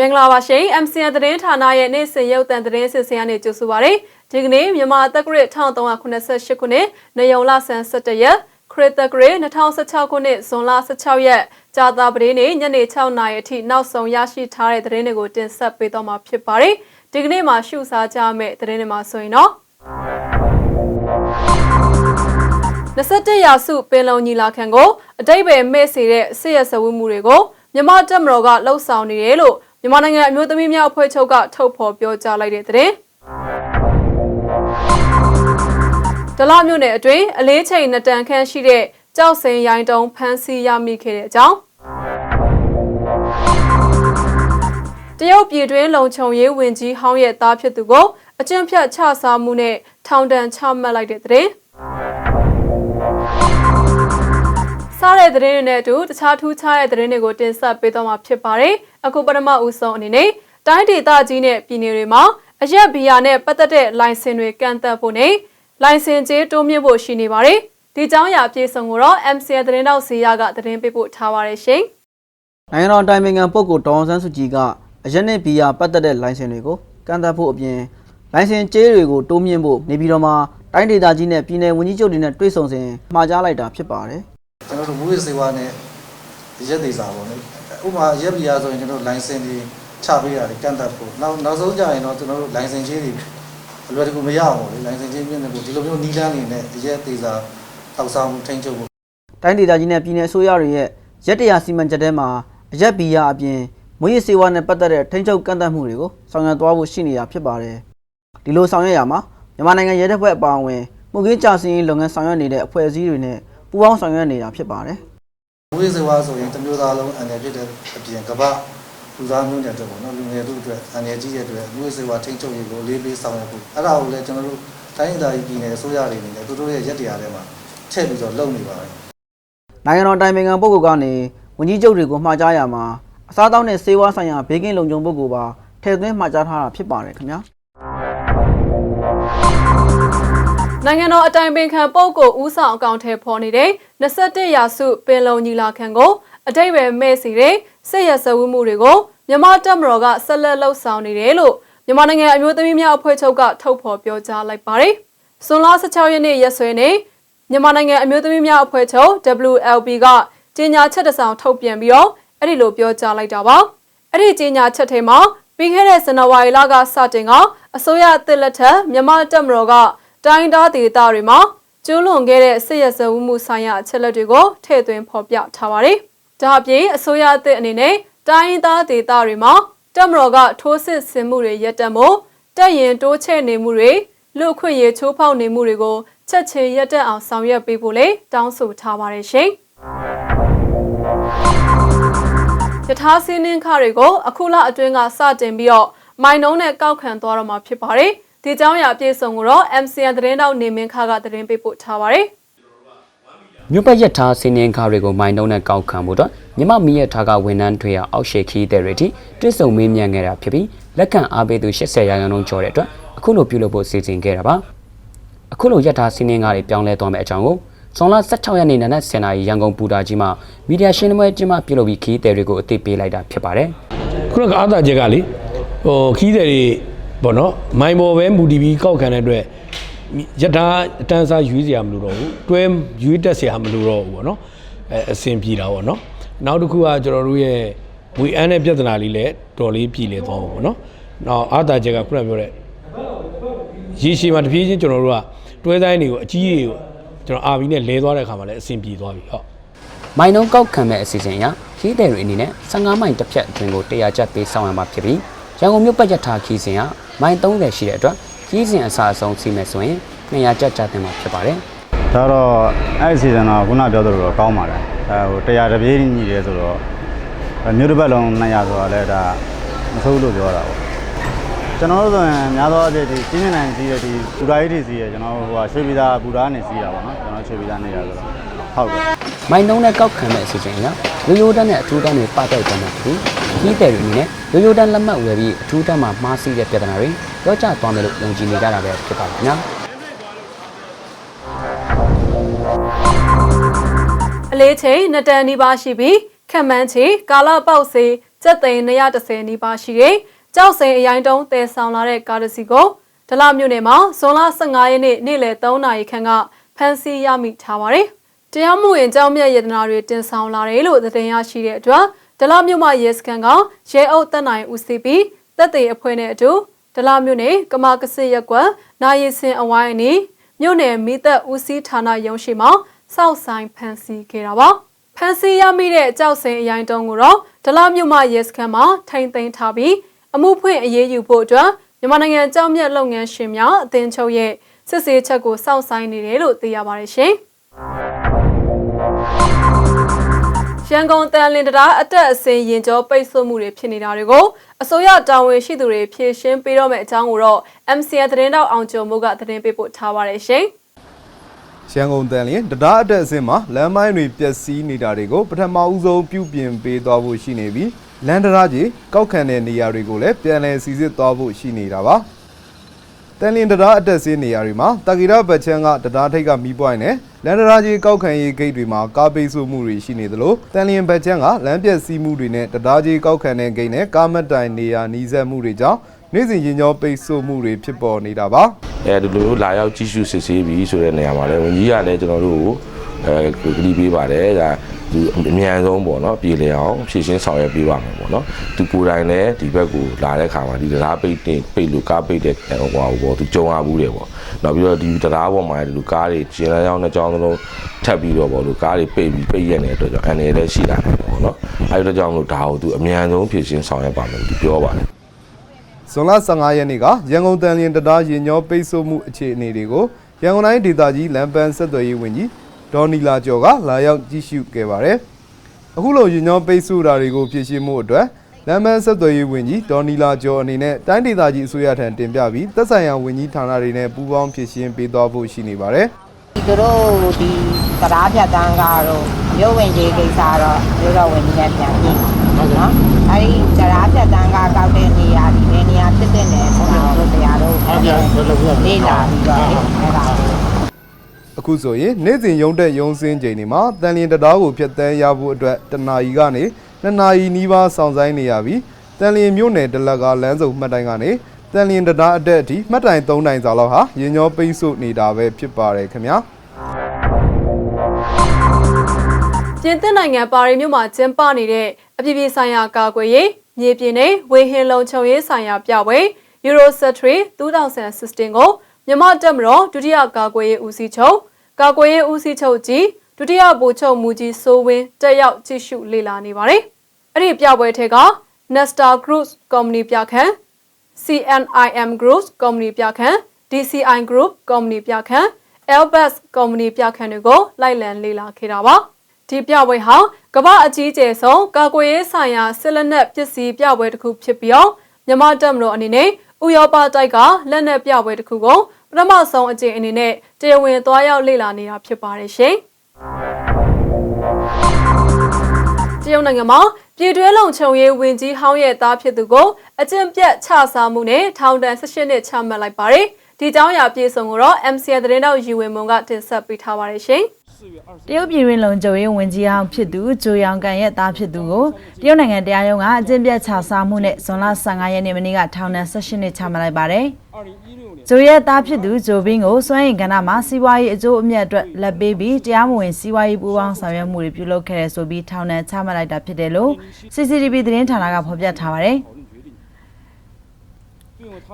မင်္ဂလာပါရှင် MCN သတင်းဌာနရဲ့နေ့စဉ်ရုပ်သံသတင်းစစ်စင်ကနေကြိုဆိုပါရစေဒီကနေ့မြန်မာတက္ကရာ1388ခုနှစ်နေုံလဆန်း17ရက်ခရစ်တက္ကရာ2016ခုနှစ်ဇွန်လ16ရက်ကြာသပတေးနေ့ညနေ6နာရီအထိနောက်ဆုံးရရှိထားတဲ့သတင်းတွေကိုတင်ဆက်ပေးတော့မှာဖြစ်ပါတယ်ဒီကနေ့မှာရှုစားကြမယ့်သတင်းတွေမှာဆိုရင်တော့21ရာစုပင်လုံညီလာခံကိုအတိတ်ပဲမဲ့စေတဲ့စစ်ရစဝမှုတွေကိုမြမတက်မတော်ကလှုပ်ဆောင်နေတယ်လို့ မြန်မာနိုင်ငံအမျိုးသမီးများအဖွဲ့ချုပ်ကထုတ်ဖော်ပြောကြားလိုက်တဲ့သတင်းဒလမြို့နယ်အတွင်းအလေးချိန်နှစ်တန်ခန့်ရှိတဲ့ကြောက်စိန်ရိုင်းတုံးဖမ်းဆီးရမိခဲ့တဲ့အကြောင်းတရုတ်ပြည်တွင်းလုံခြုံရေးဝန်ကြီးဟောင်းရဲ့သားဖြစ်သူကိုအကြံဖြတ်ချစားမှုနဲ့ထောင်ဒဏ်ချမှတ်လိုက်တဲ့သတ စားတဲ့သတင်းတွေနဲ့အတူတခြားထူးခြားတဲ့သတင်းတွေကိုတင်ဆက်ပေးသွားမှာဖြစ်ပါတယ်။အခုပထမဦးဆုံးအနေနဲ့တိုင်းဒေသကြီးနဲ့ပြည်နယ်တွေမှာအရက်ဘီယာနဲ့ပတ်သက်တဲ့လိုင်စင်တွေကန့်သက်ဖို့နဲ့လိုင်စင်ကြေးတိုးမြင့်ဖို့ရှိနေပါတယ်။ဒီကြောင်းအရာအပြည့်စုံကိုတော့ MCN သတင်းတောက်စီရကသတင်းပေးပို့ထားပါတယ်ရှင်။နိုင်ငံတော်တိုင်ပင်ခံပုဂ္ဂိုလ်ဒေါအောင်ဆန်းစုကြည်ကအရက်နဲ့ဘီယာပတ်သက်တဲ့လိုင်စင်တွေကိုကန့်သတ်ဖို့အပြင်လိုင်စင်ကြေးတွေကိုတိုးမြင့်ဖို့နေပြည်တော်မှာတိုင်းဒေသကြီးနဲ့ပြည်နယ်ဝန်ကြီးချုပ်တွေနဲ့တွေ့ဆုံစဉ်မှာကြားလိုက်တာဖြစ်ပါတယ် ကျွန်တော်တို့မူရစေဝါနဲ့ရက်သေးစာပေါ့လေဥပမာရက်ပြာဆိုရင်ကျွန်တော်လိုင်စင်တွေချပေးရတယ်ကန့်တတ်ဖို့နောက်နောက်ဆုံးကြရင်တော့ကျွန်တော်တို့လိုင်စင်ချင်းတွေအလွယ်တကူမရအောင်ပေါ့လေလိုင်စင်ချင်းပြည့်နေဖို့ဒီလိုမျိုးနီးလန်းနေနဲ့ရက်သေးစာတောက်ဆောင်မှုထိန်းချုပ်ဖို့။တိုင်းဒေသကြီးနဲ့ပြည်နယ်အစိုးရတွေရဲ့ရက်တရာစီမံချက်ထဲမှာအရက်ဘီယာအပြင်မွေးရစေဝါနဲ့ပတ်သက်တဲ့ထိန်းချုပ်ကန့်သတ်မှုတွေကိုဆောင်ရွက်သွားဖို့ရှိနေတာဖြစ်ပါတယ်။ဒီလိုဆောင်ရွက်ရမှာမြန်မာနိုင်ငံရဲတပ်ဖွဲ့အပါအဝင်မှုခင်းကြစည်ရေးလုပ်ငန်းဆောင်ရွက်နေတဲ့အဖွဲ့အစည်းတွေနဲ့ ပူးပေါင်းဆောင်ရွက်နေတာဖြစ်ပါတယ်။မူရစေဝါဆိုရင်တစ်မျိုးသားလုံးအန်တယ်ဖြစ်တဲ့အပြင်ကမ္ဘာလူသားမျိုးနွယ်အတွက်ပေါ့နော်လူငယ်တို့အတွက်အန်တယ်ကြီးရဲ့အတွက်မူရစေဝါထိန်းချုပ်ရေးကိုလေးပေးဆောင်ရွက်ဖို့အဲ့ဒါကိုလည်းကျွန်တော်တို့တိုင်းဒေသကြီးပြည်နယ်အစိုးရတွေအနေနဲ့သူတို့ရဲ့ရက်တရားထဲမှာထည့်ပြီးတော့လုပ်နေပါတယ်နိုင်ငံတော်တိုင်ပင်ခံပုဂ္ဂိုလ်ကနေဝန်ကြီးချုပ်တွေကိုမှာကြားရမှာအစားအသောက်နဲ့ဆေးဝါးဆိုင်ရာဘေးကင်းလုံခြုံပုဂ္ဂိုလ်ပါထည့်သွင်းမှာကြားထားတာဖြစ်ပါတယ်ခင်ဗျာ နိုင်ငံတော်အတိုင်ပင်ခံပုဂ္ဂိုလ်ဦးဆောင်အကောင့်ထဲပေါ်နေတဲ့21ရာစုပင်လုံညီလာခံကိုအတိတ်ပဲမဲ့စီတဲ့စစ်ရစဝမှုတွေကိုမြန်မာတပ်မတော်ကဆက်လက်လှုပ်ဆောင်နေတယ်လို့မြန်မာနိုင်ငံအမျိုးသမီးများအဖွဲ့ချုပ်ကထုတ်ဖော်ပြောကြားလိုက်ပါတယ်။ဇွန်လ16ရက်နေ့ရက်စွဲနဲ့မြန်မာနိုင်ငံအမျိုးသမီးများအဖွဲ့ချုပ် WLB ကကြေညာချက်တစ်စောင်ထုတ်ပြန်ပြီးတော့အဲ့ဒီလိုပြောကြားလိုက်တာပါ။အဲ့ဒီကြေညာချက်ထဲမှာပြီးခဲ့တဲ့ဇန်နဝါရီလကစတင်ကအစိုးရအသစ်လက်ထက်မြန်မာတပ်မတော်က တိုင်းဒေသဒေသတွေမှာကျူးလွန်ခဲ့တဲ့စစ်ရစဝမှုဆိုင်ရာအချက်လက်တွေကိုထည့်သွင်းဖော်ပြထားပါတယ်။ဒါအပြင်အစိုးရအသစ်အနေနဲ့တိုင်းဒေသဒေသတွေမှာတပ်မတော်ကထိုးစစ်ဆင်မှုတွေရပ်တန့်ဖို့တပ်ရင်တိုးချဲ့နေမှုတွေလူအခွင့်ရေးချိုးဖောက်နေမှုတွေကိုချက်ချင်းရပ်တန့်အောင်ဆောင်ရွက်ပေးဖို့လေတောင်းဆိုထားပါတယ်ရှင်။ယထာစီးနှင်းခတွေကိုအခုလအတွင်းကစတင်ပြီးတော့မိုင်နှုံးနဲ့ကောက်ခံသွားတော့မှာဖြစ်ပါတယ်။ ဒီကြောင်းအရာအပြည့်စုံကိုတော့ MCN သတင်းတောက်နေမင်းခါကသတင်းပေးပို့ထားပါတယ်။မြို့ပတ်ရထားစင်းရင်ကားတွေကိုမိုင်းတုံးနဲ့ကောက်ခံမှုတော့မြမမီးရထားကဝန်ထမ်းတွေရအောက်ရှိခီးတဲ့တွေထိတွစ်ဆုံမေးမြန်းခဲ့တာဖြစ်ပြီးလက်ခံအားပေးသူ80ရာခိုင်နှုန်းကျော်တဲ့အတွက်အခုလိုပြုလုပ်ဖို့စီစဉ်ခဲ့တာပါအခုလိုရထားစင်းရင်ကားတွေပြောင်းလဲသွားမယ့်အကြောင်းကိုဇွန်လ16ရက်နေ့နနက်10:00နာရီရန်ကုန်ပူတာကြီးမှာမီဒီယာရှင်းလင်းပွဲကျင်းပပြုလုပ်ပြီးခီးတဲ့တွေကိုအသိပေးလိုက်တာဖြစ်ပါတယ်ခုနကအားသာချက်ကလေဟိုခီးတယ်တွေ ပေါ့နော်မိုင်ပေါ်ပဲမူတည်ပြီးကောက်ခံတဲ့အတွက်ယထာအတန်းစားရွေးစရာမလိုတော့ဘူးတွဲရွေးတက်စရာမလိုတော့ဘူးပေါ့နော်အဲအဆင်ပြေတာပေါ့နော်နောက်တစ်ခုကကျွန်တော်တို့ရဲ့ဝေအန်းတဲ့ပြဿနာလေးလည်းတော်လေးပြည်လေသွားဖို့ပေါ့နော်နောက်အားသာချက်ကခုနပြောတဲ့ရေရှည်မှာတပြေးချင်းကျွန်တော်တို့ကတွဲတိုင်းတွေကိုအကြီးတွေကိုကျွန်တော်အာဘီနဲ့လဲသွားတဲ့ခါမှာလည်းအဆင်ပြေသွားပြီဟုတ်မိုင်းနှုံးကောက်ခံမဲ့အစီအစဉ်အရခီးတဲ့တွေအနေနဲ့15မိုင်တစ်ဖြတ်အတွင်းကို100ကျပ်ပေးဆောင်ရမှာဖြစ်ပြီး ရန်ကုန်မြို့ပတ်ရထားခီးစဉ်ကမိုင်30ရှိတဲ့အတွက်ခီးစဉ်အစားအဆုံးစီးမယ်ဆိုရင်200ကျပ်ကျတင်မှာဖြစ်ပါတယ်ဒါတော့အဲ့ဒီစီဇန်တော့ခုနပြောသလိုတော့ကောင်းပါတယ်အဲဟိုတရားတပြေးညီတယ်ဆိုတော့အဲမြို့တစ်ပတ်လုံး200ဆိုတာလဲဒါမဆိုးလို့ပြောတာပေါ့ကျွန်တော်တို့ဆိုရင်များသောအားဖြင့်ဒီကျင်းနေနိုင်စီးရဒီပူရာကြီးတွေစီးရကျွန်တော်ဟိုဟာရွှေပြည်သားပူရာနေစီးတာပေါ့နော်ကျွန်တော်ရွှေပြည်သားနေတာဆိုတော့ ဟုတ်ကဲ့မိုင်းနှုံးနဲ့ကောက်ခံမဲ့အစီအစဉ်အရရိုးရိုးတန်းနဲ့အထူးတန်းတွေပတ်သက်ကြမှာဖြစ်ပြီးခီးတဲ့တွေအနေနဲ့ရိုးရိုးတန်းလက်မှတ်ဝယ်ပြီးအထူးတန်းမှာမှားဆီးတဲ့ပြဿနာတွေရောကျသွားမယ်လို့ယုံကြည်နေကြတာပဲဖြစ်ပါခင်ဗျာအလေးချိန်နှစ်တန်နီးပါးရှိပြီးခက်မှန်းချေကာလပေါက်စေကျပ်သိန်း230နီးပါးရှိတဲ့ကြောက်စိန်အရိုင်းတုံးတည်ဆောင်လာတဲ့ကားတစ်စီးကိုဒလမြို့နယ်မှာဇွန်လ15ရက်နေ့နေ့လယ်3နာရီခန့်ကဖမ်းဆီးရမိထားပါတယ်။ တရားမှုဝင်ကြောင်းမြတ်ရတနာတွေတင်ဆောင်လာတယ်လို့သတင်းရရှိတဲ့အတွက်ဒလမြို့မှာရဲစခန်းကရဲအုပ်တပ်နိုင်ဦးစီးပြီးတပ်သေးအဖွဲ့နဲ့အတူဒလမြို့နယ်ကမာကစစ်ရက်ကွက်နာရီစင်အဝိုင်းအနီးမြို့နယ်မိသက်ဦးစီးဌာနရုံးရှိမှာစောက်ဆိုင်ဖမ်းဆီးခဲ့တာပါဖမ်းဆီးရမိတဲ့ကြောက်စင်အရိုင်တုံးကိုတော့ဒလမြို့မှာရဲစခန်းမှာထိန်သိမ်းထားပြီးအမှုဖွင့်အရေးယူဖို့အတွက်မြန်မာနိုင်ငံကြောက်မြတ်လုပ်ငန်းရှင်များအသင်းချုပ်ရဲ့စစ်ဆေးချက်ကိုစောင့်ဆိုင်နေတယ်လို့သိရပါတယ်ရှင် ရန်ကုန်တန်လင်တရာအတက်အစင်ရင်ကျော်ပိတ်ဆို့မှုတွေဖြစ်နေတာတွေကိုအစိုးရတာဝန်ရှိသူတွေဖြေရှင်းပေးတော့မယ့်အကြောင်းကိုတော့ MCN သတင်းတောက်အောင်ကျော်မိုးကသတင်းပေးပို့ထားပါတယ်ရှင်။ရန်ကုန်တန်လျင်တရားအတက်အဆင့်မှာလမ်းမိုင်းတွေပျက်စီးနေတာတွေကိုပထမဦးဆုံးပြုပြင်ပေးသွားဖို့ရှိနေပြီးလမ်းတရားကြီးကောက်ခံတဲ့နေရာတွေကိုလည်းပြန်လည်စီစစ်သွားဖို့ရှိနေတာပါတန်လျင်တရားအတက်စင်းနေရာတွေမှာတာဂီရဘတ်ချန်ကတရားထိတ်ကမီးပွိုင်းနဲ့ လမ်းတရားကြီးကောက်ခံရေးဂိတ်တွေမှာကားပိတ်ဆို့မှုတွေရှိနေသလိုတန်လျင်ဘတ်ချန်ကလမ်းပျက်စီးမှုတွေနဲ့တရားကြီးကောက်ခံတဲ့ဂိတ်နဲ့ကားမတ်တိုင်နေရာနီးစပ်မှုတွေကြောင့်နေ့စဉ်ရင်ကျော်ပိတ်ဆို့မှုတွေဖြစ်ပေါ်နေတာပါအဲဒီလိုမျိုးလာရောက်ကြည့်ရှုစစ်ဆေးပြီးဆိုတဲ့နေရာမှာလည်းဝန်ကြီးကလည်းကျွန်တော်တို့ကိုအဲကြည့်ပေးပါတယ်ဒါ သူအမြန်ဆုံးပေါ့နော်ပြည်လည်အောင်ဖြည့်ရှင်းဆောင်ရွက်ပေးပါမယ်ပေါ့နော်သူကိုယ်တိုင်လည်းဒီဘက်ကိုလာတဲ့ခါမှာဒီတရားပိတ်တင်ပိတ်လို့ကားပိတ်တဲ့ဟိုဟိုပေါ့သူကြုံရဘူးတယ်ပေါ့နောက်ပြီးတော့ဒီတရားပေါ်မှာဒီလိုကားတွေကျင်းလမ်းကြောင်းနှစ်ကြောင်းလုံးထပ်ပြီးတော့ပေါ့လို့ကားတွေပိတ်ပြီးပိတ်ရက်နေတဲ့အတွက်ကြောင့်အနေနဲ့လည်းရှိလာတယ်ပေါ့နော်အဲဒီတော့ကြောင့်မလို့ဒါကိုသူအမြန်ဆုံးဖြည့်ရှင်းဆောင်ရွက်ပါမယ်သူပြောပါတယ်ဇွန်လ15ရက်နေ့ကရန်ကုန်တန်လျင်တရားရင်ညောပိတ်ဆို့မှုအခြေအနေတွေကိုရန်ကုန်တိုင်းဒေသကြီးလမ်းပန်းဆက်သွယ်ရေးဝန်ကြီး ဒေါ်နီလာကျော်ကလာရောက်ကြည့်ရှုခဲ့ပါတယ်။အခုလိုရင်ညောပိတ်ဆို့တာတွေကိုဖြည့်ရှင်းမှုအတွက်လမ်းပန်းဆက်သွယ်ရေးဝန်ကြီးဒေါ်နီလာကျော်အနေနဲ့တိုင်းဒေသကြီးအစိုးရထံတင်ပြပြီးသက်ဆိုင်ရာဝန်ကြီးဌာနတွေနဲ့ပူးပေါင်းဖြည့်ရှင်းပေးသွားဖို့ရှိနေပါတယ်။ဒီသူတို့ဒီတရားဖြတ်တန်းကတော့မြို့ဝင်ကြီးကိစ္စတော့မြို့တော်ဝင်ကြီးနဲ့ပြန်ပြင်နော်အဲဒီတရားဖြတ်တန်းကကောက်တဲ့နေရာဒီနေနေရာဖြစ်တဲ့နေဆိုတာတို့တရားတို့လေးလာပြီးတော့အဲ့ဒါကို အခုဆိုရင်နေ့စဉ်ရုံးတက်ရုံးစင်းချိန်တွေမှာတန်လျင်တရားကိုဖျက်ဆီးရဖို့အတွက်တနာရီကနေနှစ်နာရီနီးပါးစောင့်ဆိုင်းနေရပြီးတန်လျင်မြို့နယ်တလက်ကလမ်းစုံမှတ်တိုင်ကနေတန်လျင်တရားအတက်အထိမှတ်တိုင်၃တိုင်စာလောက်ဟာရင်ညောပိတ်ဆို့နေတာပဲဖြစ်ပါတယ်ခင်ဗျာပြင်သစ်နိုင်ငံပါရီမြို့မှာကျင်းပနေတဲ့အပြည်ပြည်ဆိုင်ရာကာကွယ်ရေးမြေပြင်နဲ့ဝေဟင်လုံခြုံရေးဆိုင်ရာပြပွဲ Eurosatory 2016ကိုမြန်မာတပ်မတော်ဒုတိယကာကွယ်ရေးဦးစီးချုပ် ကာကွယ်ရေးဦးစီးချုပ်ကြီးဒုတိယဗိုလ်ချုပ်မူကြီးစိုးဝင်းတက်ရောက်ကြည့်ရှုလေ့လာနေပါတယ်။အဲ့ဒီပြပွဲထဲက Nesta Group ကုမ္ပဏီပြခန့် CNIM Group ကုမ္ပဏီပြခန့် DCI Group ကုမ္ပဏီပြခန့် Airbus ကုမ္ပဏီပြခန့်တွေကိုလိုက်လံလေ့လာခဲ့တာပါဒီပြပွဲဟာကမ္ဘာအကြီးကျယ်ဆုံးကာကွယ်ရေးဆိုင်ရာစစ်လက်နက်ပစ္စည်းပြပွဲတစ်ခုဖြစ်ပြီးတော့မြန်မာတပ်မတော်အနေနဲ့ဥရောပတိုက်ကလက်နက်ပြပွဲတစ်ခုကို ပထမဆုံးအကြိမ်အနေနဲ့တရားဝင်သွားရောက်လေ့လာနေတာဖြစ်ပါတယ်ရှင်တရုတ်နိုင်ငံမှာပြည်တွင်းလုံခြုံရေးဝန်ကြီးဟောင်းရဲ့သားဖြစ်သူကိုအကျင့်ပြတ်ချစားမှုနဲ့ထောင်ဒဏ်18နှစ်ချမှတ်လိုက်ပါတယ်။ဒီကြောင်းရာပြေဆုံးကိုတော့ MCN သတင်းတောက်ယူဝင်မွန်ကတင်ဆက်ပေးထားပါတယ်ရှင်။ တရုတ်ပြည်တွင်းလုံခြုံရေးဝန်ကြီးဟောင်းဖြစ်သူဂျိုယောင်ကန်ရဲ့သားဖြစ်သူကိုတရုတ်နိုင်ငံတရားရုံးကအကျင့်ပြတ်ချစားမှုနဲ့ဇွန်လ15ရက်နေ့မနေ့ကထောင်ဒဏ်18နှစ်ချမှတ်လိုက်ပါတယ်။ဂျိုရဲ့သားဖြစ်သူဂျိုဘင်းကိုစွမ်းရည်ကဏ္ဍမှာစီးပွားရေးအကျိုးအမြတ်အတွက်လက်ပေးပြီးတရားမဝင်စီးပွားရေးပူးပေါင်းဆောင်ရွက်မှုတွေပြုလုပ်ခဲ့တဲ့ဆိုပြီးထောင်ဒဏ်ချမှတ်လိုက်တာဖြစ်တယ်လို့ CCTV သတင်းဌာနကဖော်ပြထားပါတယ်။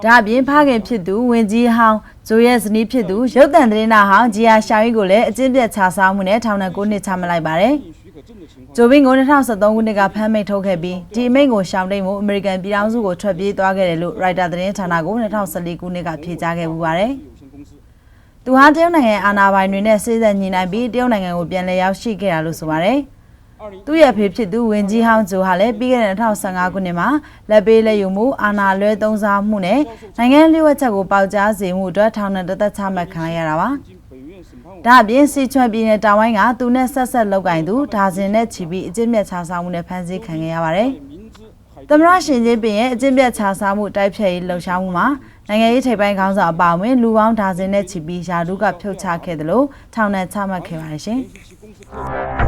ဒါအပြင်ဖခင်ဖြစ်သူဝင်ကြီးဟောင်းဂျိုရဲ့ဇနီးဖြစ်သူရုပ်တံသတင်းသားဟောင်းဂျီယာရှာဝီကိုလည်းအကျင့်ပြတ်ချစားမှုနဲ့ထောင်ဒဏ်9နှစ်ချမှတ်လိုက်ပါတယ်။ဂျိုဘင်းကို2013ခုနှစ်ကဖမ်းမိတ်ထုတ်ခဲ့ပြီးဒီအမိန့်ကိုရှောင်တိန်မှုအမေရိကန်ပြည်ထောင်စုကိုထွက်ပြေးသွားခဲ့တယ်လို့ရိုက်တာသတင်းဌာနက2014ခုနှစ်ကဖြေကြားခဲ့ပူပါတယ်။သူဟာတရုတ်နိုင်ငံအာဏာပိုင်တွေနဲ့စေ့စပ်ညှိနှိုင်းပြီးတရုတ်နိုင်ငံကိုပြန်လည်ရောက်ရှိခဲ့တာလို့ဆိုပါတယ်။ သူ့ရဲ့ဖေဖြစ်သူဝင်ကြီးဟောင်းဂျိုဟာလည်းပြီးခဲ့တဲ့2015ခုနှစ်မှာလက်ပေးလက်ယူမှုအာဏာလွဲသုံးစားမှုနဲ့နိုင်ငံလျှို့ဝှက်ချက်ကိုပေါက်ကြားစေမှုအတွက်ထောင်ဒဏ်တစ်သက်ချမှတ်ခံရတာပါ။ဒါအပြင်စီချွမ်ပြည်နယ်တာဝိုင်းကသူနဲ့ဆက်ဆက်လောက်ကင်သူဒါဇင်နဲ့ချီပြီးအကျင့်မြတ်ချစားမှုနဲ့ဖမ်းဆီးခံခဲ့ရပါတယ်။သမရရှင်ချင်းပင်ရဲ့အကျင့်ပြတ်ချစားမှုတိုက်ဖျက်ရေးလှုပ်ရှားမှုမှာနိုင်ငံရေးထိပ်ပိုင်းခေါင်းဆောင်အပါအဝင်လူပေါင်းဒါဇင်နဲ့ချီပြီးယာဒုကဖြုတ်ချခဲ့တယ်လို့ထောင်နဲ့ချမှတ်ခဲ့ပါတယ်ရှင်။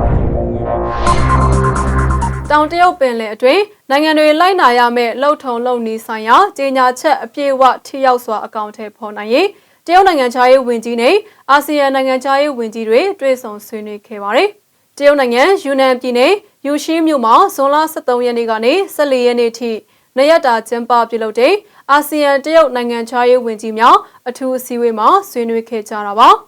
တောင်တရုတ်ပင်လယ်အတွင်းနိုင်ငံတွေလိုက်နာရမယ့်လှုပ်ထုံလုံနီးဆိုင်ရာကြေညာချက်အပြည့်အဝထိရောက်စွာအကောင့်ထဲပေါ်နိုင်ရေးတရုတ်နိုင်ငံခြားရေးဝန်ကြီးနဲ့အာဆီယံနိုင်ငံခြားရေးဝန်ကြီးတွေတွေ့ဆုံဆွေးနွေးခဲ့ပါတယ်။တရုတ်နိုင်ငံယူနန်ပြည်နယ်ယူရှိမြို့မှာဇွန်လ23ရက်နေ့ကနေ14ရက်နေ့ထိနရက်တာကျင်းပပြုလုပ်တဲ့အာဆီယံတရုတ်နိုင်ငံခြားရေးဝန်ကြီးများအထူးအစည်းအဝေးမှာဆွေးနွေးခဲ့ကြတာပါ။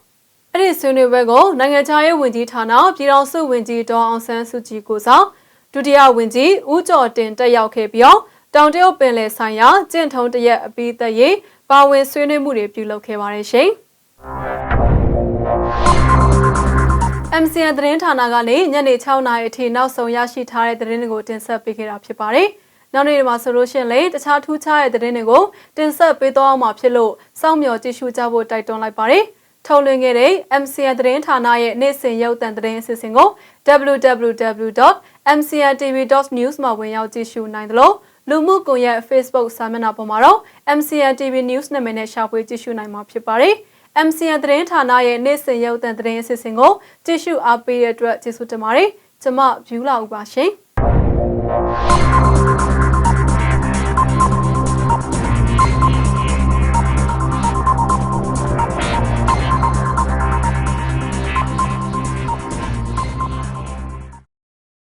အဲ့ဒီဆွေးနွေးပွဲကိုနိုင်ငံခြားရေးဝန်ကြီးဌာနပြည်ထောင်စုဝန်ကြီးဒေါ်အောင်ဆန်းစုကြည်ကိုစားဒုတိယဝန်ကြီးဦးကျော်တင်တက်ရောက်ခဲ့ပြီးတော့တောင်တရုတ်ပင်လယ်ဆိုင်ရာကျင့်ထုံးတရက်အပြီးသက်ရေးပါဝင်ဆွေးနွေးမှုတွေပြုလုပ်ခဲ့ပါတယ်ရှင်။ MCN သတင်းဌာနကနေညနေ6နာရီအထိနောက်ဆုံးရရှိထားတဲ့သတင်းတွေကိုတင်ဆက်ပေးခဲ့တာဖြစ်ပါတယ်။နောက်နေ့ဒီမှာဆိုလို့ရှိရင်လေတခြားထူးခြားတဲ့သတင်းတွေကိုတင်ဆက်ပေးသွားအောင်မှာဖြစ်လို့စောင့်မျှော်ကြည့်ရှုကြဖို့တိုက်တွန်းလိုက်ပါတယ်။ ထုတ်လွှင့်ခဲ့တဲ့ MCN သတင်းဌာနရဲ့နေ့စဉ်ရုပ်သံသတင်းအစီအစဉ်ကို www.mcntv.news မှာဝင်ရောက်ကြည့်ရှုနိုင်တယ်လို့လူမှုကွန်ရက် Facebook စာမျက်နှာပေါ်မှာတော့ MCN TV News နာမည်နဲ့ရှာဖွေကြည့်ရှုနိုင်မှာဖြစ်ပါတယ်။ MCN သတင်းဌာနရဲ့နေ့စဉ်ရုပ်သံသတင်းအစီအစဉ်ကိုကြည့်ရှုအားပေးတဲ့အတွက်ကျေးဇူးတင်ပါတယ်။ကျွန်မ View လာဦးပါရှင်။